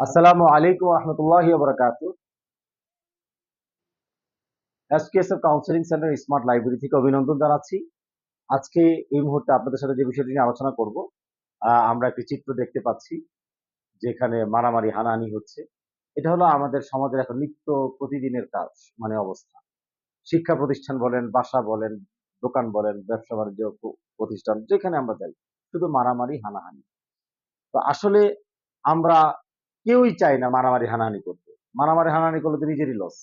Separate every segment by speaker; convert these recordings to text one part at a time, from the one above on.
Speaker 1: আসসালামু আলাইকুম রহমতুল্লাহি বরকাত SKSF counselling centre smart library থেকে অভিনন্দন জানাচ্ছি। আজকে এই মুহূর্তে আপনাদের সাথে যে বিষয়টি নিয়ে আলোচনা করব আমরা একটি চিত্র দেখতে পাচ্ছি, যেখানে মারামারি, হানাহানি হচ্ছে। এটা হলো আমাদের সমাজের এখন নিত্য প্রতিদিনের কাজ মানে অবস্থা। শিক্ষা প্রতিষ্ঠান বলেন, বাসা বলেন, দোকান বলেন, ব্যবসা বাণিজ্য প্রতিষ্ঠান, যেখানে আমরা যাই, শুধু মারামারি, হানাহানি। তো আসলে আমরা কেউই চায় না মারামারি হানাহানি করতে। মারামারি হানাহানি করলে তো নিজেরই লস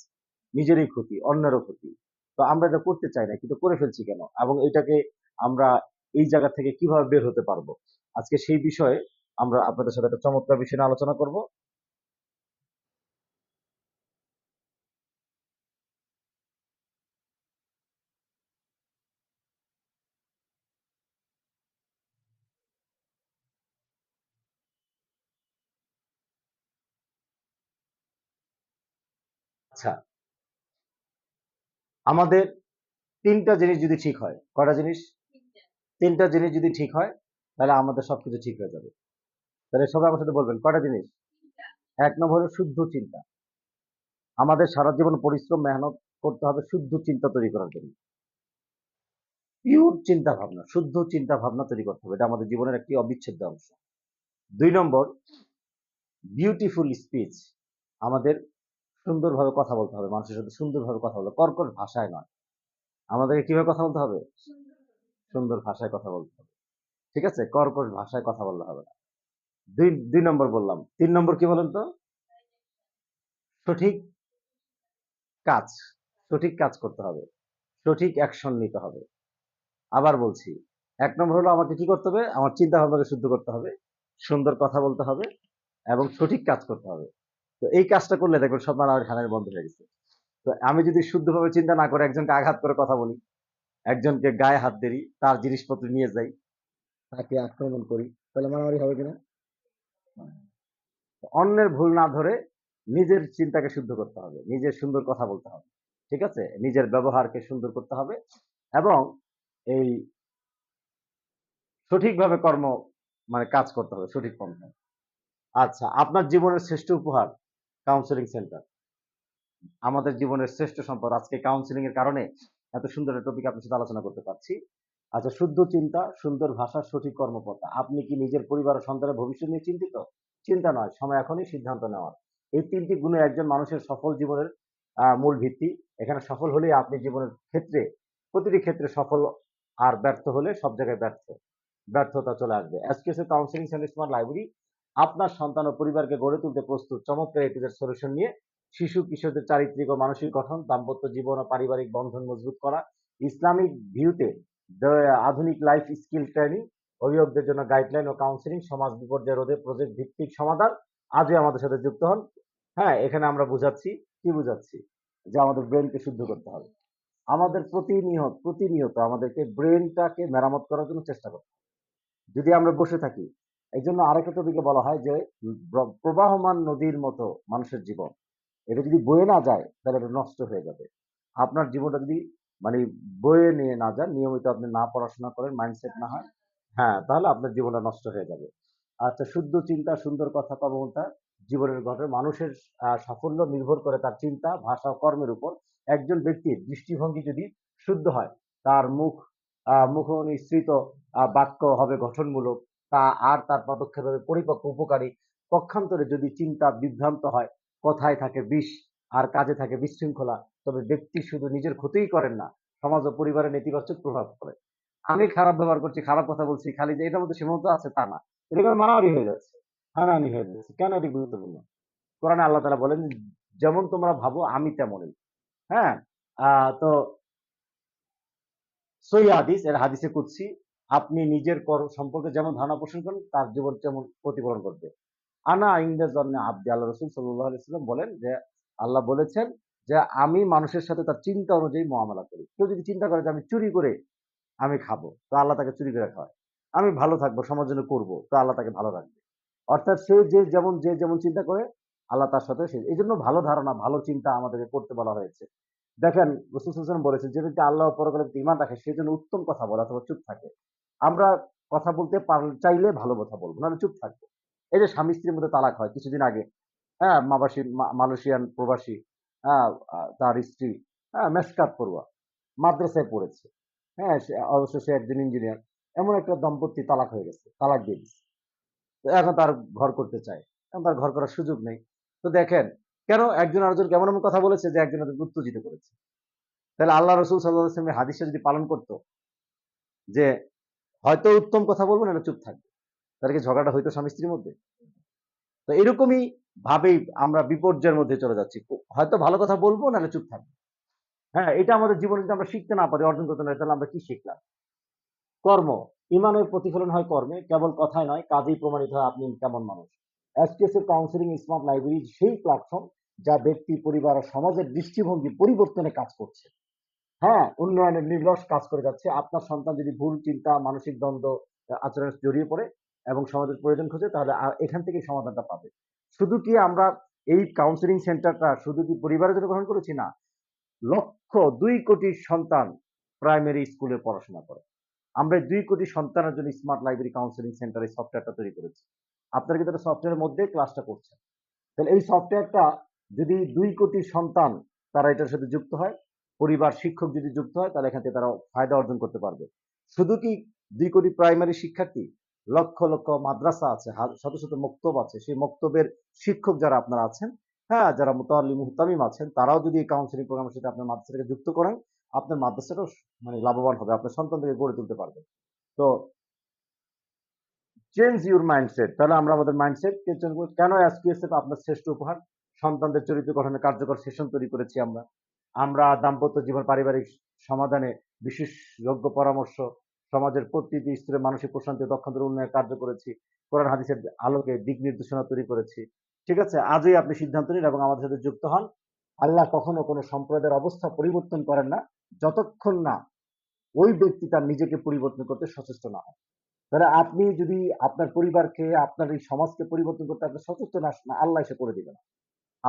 Speaker 1: নিজেরই ক্ষতি, অন্যেরও ক্ষতি। তো আমরা এটা করতে চাই না, কিন্তু করে ফেলছি কেন? এবং এটাকে আমরা এই জায়গা থেকে কীভাবে বের হতে পারব? আজকে সেই বিষয়ে আমরা আপনাদের সাথে একটা চমৎকার বিষয় নিয়ে আলোচনা করব। আচ্ছা। আমাদের তিনটা জিনিস যদি ঠিক হয় কটা জিনিস? তিনটা। জিনিস যদি ঠিক হয় তাহলে আমাদের সবকিছু ঠিক হয়ে যাবে। তাহলে সবাই আমার সাথে বলবেন কয়টা জিনিস? এক নম্বর হলো শুদ্ধ চিন্তা। আমাদের সারা জীবন পরিশ্রম মেহনত করতে হবে শুদ্ধ চিন্তা তৈরি করার জন্য। পিওর চিন্তা ভাবনা শুদ্ধ চিন্তা ভাবনা তৈরি করতে হবে। এটা আমাদের জীবনের একটি অবিচ্ছেদ্য অংশ। দুই নম্বর বিউটিফুল স্পিচ আমাদের সুন্দরভাবে কথা বলতে হবে, মানুষের সাথে সুন্দরভাবে কথা বলতে হবে। কর্কশ ভাষায় নয়। আমাদেরকে কীভাবে কথা বলতে হবে? সুন্দর ভাষায় কথা বলতে হবে। ঠিক আছে? কর্কশ ভাষায় কথা বলতে হবে না। দুই দুই নম্বর বললাম। তিন নম্বর কি বলেন তো? সঠিক কাজ সঠিক কাজ করতে হবে। সঠিক অ্যাকশন নিতে হবে। আবার বলছি, এক নম্বর হলো আমাকে কি করতে হবে? আমার চিন্তা ভাবনাকে শুদ্ধ করতে হবে, সুন্দর কথা বলতে হবে এবং সঠিক কাজ করতে হবে। তো এই কাজটা করলে দেখবেন সব মারামারি খানের বন্ধ হয়ে গেছে। তো আমি যদি শুদ্ধভাবে চিন্তা না করে একজনকে আঘাত করে কথা বলি, একজনকে গায়ে হাত দেরি, তার জিনিসপত্র নিয়ে যাই, তাকে আক্রমণ করি, তাহলে মারামারি হবে কিনা? অন্যের ভুল না ধরে নিজের চিন্তাকে শুদ্ধ করতে হবে, নিজের সুন্দর কথা বলতে হবে, ঠিক আছে? নিজের ব্যবহারকে সুন্দর করতে হবে এবং এই সঠিকভাবে কর্ম মানে কাজ করতে হবে, সঠিক পন্থায়। আচ্ছা আপনার জীবনের শ্রেষ্ঠ উপহার কাউন্সিলিং সেন্টার আমাদের জীবনের শ্রেষ্ঠ সম্পদ। আজকে কাউন্সিলিং এর কারণে এত সুন্দর একটা টপিক আপনার সাথে আলোচনা করতে পারছি। আচ্ছা শুদ্ধ চিন্তা, সুন্দর ভাষা, সঠিক কর্মপন্থা আপনি কি নিজের পরিবার ও সন্তানের ভবিষ্যৎ নিয়ে চিন্তিত? চিন্তা নয়, সময় এখনই সিদ্ধান্ত নেওয়ার এই তিনটি গুণে একজন মানুষের সফল জীবনের মূল ভিত্তি। এখানে সফল হলেই আপনি জীবনের ক্ষেত্রে, প্রতিটি ক্ষেত্রে সফল আর ব্যর্থ হলে সব জায়গায় ব্যর্থ। ব্যর্থতা চলে আসবে। SKSA counselling centre smart library আপনার সন্তান ও পরিবারকে গড়ে তুলতে প্রস্তুত। চমৎকার এটিদের সলিউশন নিয়ে শিশু, কিশোরদের চারিত্রিক ও মানসিক গঠন, দাম্পত্য জীবন ও পারিবারিক বন্ধন মজবুত করা, ইসলামিক ভিউতে আধুনিক লাইফ স্কিল ট্রেনিং অভিভাবকদের জন্য গাইডলাইন ও কাউন্সিলিং সমাজ বিপর্যয় রোধে প্রজেক্ট ভিত্তিক সমাধান আজই আমাদের সাথে যুক্ত হন। হ্যাঁ এখানে আমরা বুঝাচ্ছি, কি বুঝাচ্ছি? যে আমাদের ব্রেনকে শুদ্ধ করতে হবে। আমাদের প্রতিনিয়ত প্রতিনিয়ত আমাদেরকে ব্রেনটাকে মেরামত করার জন্য চেষ্টা করতে যদি আমরা বসে থাকি এই জন্য আরেকটা টপিকে বলা হয় যে প্রবাহমান নদীর মতো মানুষের জীবন। এটা যদি বয়ে না যায়, তাহলে এটা নষ্ট হয়ে যাবে। আপনার জীবনটা যদি মানে বয়ে নিয়ে না যান নিয়মিত আপনি না পড়াশোনা করেন মাইন্ডসেট না হয় হ্যাঁ তাহলে আপনার জীবনটা নষ্ট হয়ে যাবে। আচ্ছা শুদ্ধ চিন্তা, সুন্দর কথা কর্মতা জীবনের ঘটে মানুষের সাফল্য নির্ভর করে তার চিন্তা, ভাষা কর্মের উপর। একজন ব্যক্তির দৃষ্টিভঙ্গি যদি শুদ্ধ হয়, তার মুখ মুখ নিঃসৃত বাক্য হবে গঠনমূলক। তা আর তার পদক্ষেপ হবে পরিপক্ক উপকারী। পক্ষান্তরে যদি চিন্তা বিভ্রান্ত হয়, কথায় থাকে বিষ আর কাজে থাকে বিশৃঙ্খলা, তবে ব্যক্তি শুধু নিজের ক্ষতিই করেন না, সমাজ ও পরিবারের নেতিবাচক প্রভাব পড়ে। আমি খারাপ ব্যবহার করছি, খারাপ কথা বলছি, খালি যে এটার মধ্যে সীমাবদ্ধ আছে তা না। এটা করে মারামারি হয়ে যাচ্ছে, হানাহানি হয়ে যাচ্ছে। কেন এটি গুরুত্বপূর্ণ? কোরআনে আল্লাহ তালা বলেন, যেমন তোমরা ভাবো, আমি তেমনই। হ্যাঁ? তো সই হাদিস, এর হাদিসে কুৎসি আপনি নিজের কর্ম সম্পর্কে যেমন ধারণা পোষণ করেন, তার জীবন তেমন প্রতিফলন করবে আনা ইন্দার জন্য আব্দি আল্লাহ রসুল সাল্লাহ আলাইসাল্লাম বলেন যে, আল্লাহ বলেছেন যে, আমি মানুষের সাথে তার চিন্তা অনুযায়ী মহামেলা করি। কেউ যদি চিন্তা করে যে, আমি চুরি করে আমি খাব, তো আল্লাহ তাকে চুরি করে খাওয়ায়। আমি ভালো থাকব, সমাজ জন্য করব, তো আল্লাহ তাকে ভালো রাখবে। অর্থাৎ সে যে যেমন যে যেমন চিন্তা করে, আল্লাহ তার সাথে সে, এই জন্য ভালো ধারণা, ভালো চিন্তা আমাদেরকে করতে বলা হয়েছে। দেখেন, রসুল হাসান বলেছেন, যে ব্যক্তি আল্লাহ পরকালে ইমান রাখে সেই জন্য উত্তম কথা বলে অথবা চুপ থাকে। আমরা কথা বলতে চাইলে ভালো কথা বলব, নাহলে চুপ থাকব। এই যে স্বামী স্ত্রীর মধ্যে তালাক হয় কিছুদিন আগে হ্যাঁ মাবাসী মালয়েশিয়ান প্রবাসী হ্যাঁ তার স্ত্রী হ্যাঁ মেসকাত পড়ুয়া, মাদ্রাসায় পড়েছে হ্যাঁ অবশ্য সে একজন ইঞ্জিনিয়ার এমন একটা দম্পতি তালাক হয়ে গেছে, তালাক দিয়ে দিচ্ছে তো এখন তার ঘর করতে চায়, এখন তার ঘর করার সুযোগ নেই। তো দেখেন, কেন একজন আরেকজন কেমন এমন কথা বলেছে যে একজন তাদেরকে উত্তেজিত করেছে? তাহলে আল্লাহ রসুল সাল্লাহ হাদিসটা যদি পালন করতো, যে হয়তো উত্তম কথা বলব না চুপ থাকবে তাহলে কি ঝগড়াটা হয়তো স্বামী স্ত্রীর মধ্যে? তো এরকমই ভাবেই আমরা বিপর্যয়ের মধ্যে চলে যাচ্ছি। হয়তো ভালো কথা বলব, নাহলে চুপ থাকব। হ্যাঁ এটা আমাদের জীবনে যদি আমরা শিখতে না পারি, অর্জন করতে না তাহলে আমরা কি শিখলাম? কর্ম। ইমানের প্রতিফলন হয় কর্মে, কেবল কথায় নয়, কাজেই প্রমাণিত হয় আপনি কেমন মানুষ। এসকেএস এর কাউন্সিলিং স্মার্ট লাইব্রেরি সেই প্ল্যাটফর্ম যা ব্যক্তি, পরিবার ও সমাজের দৃষ্টিভঙ্গি পরিবর্তনে কাজ করছে। হ্যাঁ উন্নয়নের নির্লস কাজ করে যাচ্ছে। আপনার সন্তান যদি ভুল, চিন্তা, মানসিক দ্বন্দ্ব আচরণে জড়িয়ে পড়ে এবং সমাজের প্রয়োজন খোঁজে তাহলে এখান থেকে সমাধানটা পাবে। শুধু কি আমরা এই কাউন্সিলিং সেন্টারটা শুধু কি পরিবারের জন্য গ্রহণ করেছি না? লক্ষ দুই কোটি সন্তান প্রাইমারি স্কুলে পড়াশোনা করে। আমরা দুই কোটি সন্তানের জন্য স্মার্ট লাইব্রেরি কাউন্সিলিং সেন্টার এই সফটওয়্যারটা তৈরি করেছি। আপনারা কিন্তু সফটওয়্যারের মধ্যে ক্লাসটা করছেন। তাহলে এই সফটওয়্যারটা যদি দুই কোটি সন্তান তারা এটার সাথে যুক্ত হয় পরিবার শিক্ষক যদি যুক্ত হয়, তাহলে এখান থেকে তারা ফায়দা অর্জন করতে পারবে। শুধু কি দুই কোটি প্রাইমারি শিক্ষার্থী? লক্ষ লক্ষ মাদ্রাসা আছে শত শত মক্তব আছে। সেই মক্তবের শিক্ষক যারা আপনারা আছেন হ্যাঁ যারা মুতাল্লি মুহতামিম আছেন, তারাও যদি এই কাউন্সিলিং প্রোগ্রামের সাথে আপনার মাদ্রাসাটাকে যুক্ত করেন, আপনার মাদ্রাসাটাও মানে লাভবান হবে, আপনার সন্তানদেরকে গড়ে তুলতে পারবে। তো চেঞ্জ ইউর মাইন্ডসেট তাহলে আমরা আমাদের মাইন্ডসেট কেন এসপিএসএফ আপনার শ্রেষ্ঠ উপহার? সন্তানদের চরিত্র গঠনে কার্যকর সেশন তৈরি করেছি আমরা। আমরা দাম্পত্য জীবন পারিবারিক সমাধানে বিশেষজ্ঞ পরামর্শ, সমাজের প্রতিটি স্তরে মানসিক প্রশান্তি, দক্ষতার উন্নয়নে কার্য করেছি, কোরআন হাদিসের আলোকে দিক নির্দেশনা তৈরি করেছি। ঠিক আছে, আজই আপনি সিদ্ধান্ত নিন এবং আমাদের সাথে যুক্ত হন। আল্লাহ কখনো কোনো সম্প্রদায়ের অবস্থা পরিবর্তন করেন না, যতক্ষণ না ওই ব্যক্তি তার নিজেকে পরিবর্তন করতে সচেষ্ট না হয়। তাহলে আপনি যদি আপনার পরিবারকে, আপনার এই সমাজকে পরিবর্তন করতে আপনি সচেষ্ট না, আল্লাহ এসে করে দিবে না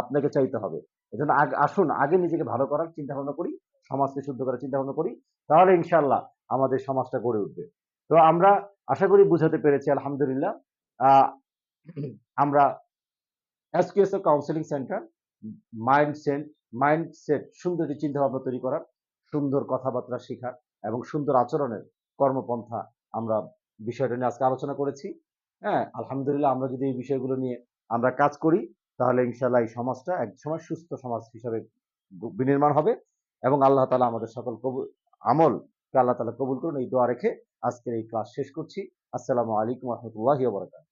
Speaker 1: আপনাকে চাইতে হবে। এজন্য আসুন, আগে নিজেকে ভালো করার চিন্তা ভাবনা করি, সমাজকে শুদ্ধ করার চিন্তা ভাবনা করি, তাহলে ইনশাল্লাহ আমাদের সমাজটা গড়ে উঠবে। তো আমরা আশা করি বুঝাতে পেরেছি, আলহামদুলিল্লাহ। আমরা SKS counselling centre mindset mindset সুন্দর চিন্তা ভাবনা তৈরি করার, সুন্দর কথাবার্তা শেখার এবং সুন্দর আচরণের কর্মপন্থা আমরা বিষয়টা নিয়ে আজকে আলোচনা করেছি। হ্যাঁ আলহামদুলিল্লাহ আমরা যদি এই বিষয়গুলো নিয়ে আমরা কাজ করি তাহলে ইনশাল্লাহ এই সমাজটা এক সময় সুস্থ সমাজ হিসাবে বিনির্মাণ হবে এবং আল্লাহ তালা আমাদের সকল কবুল আমল আল্লাহ তালা কবুল করুন। এই দোয়া রেখে আজকের এই ক্লাস শেষ করছি। আসসালামু আলাইকুম রহমতুল্লাহ বরকাত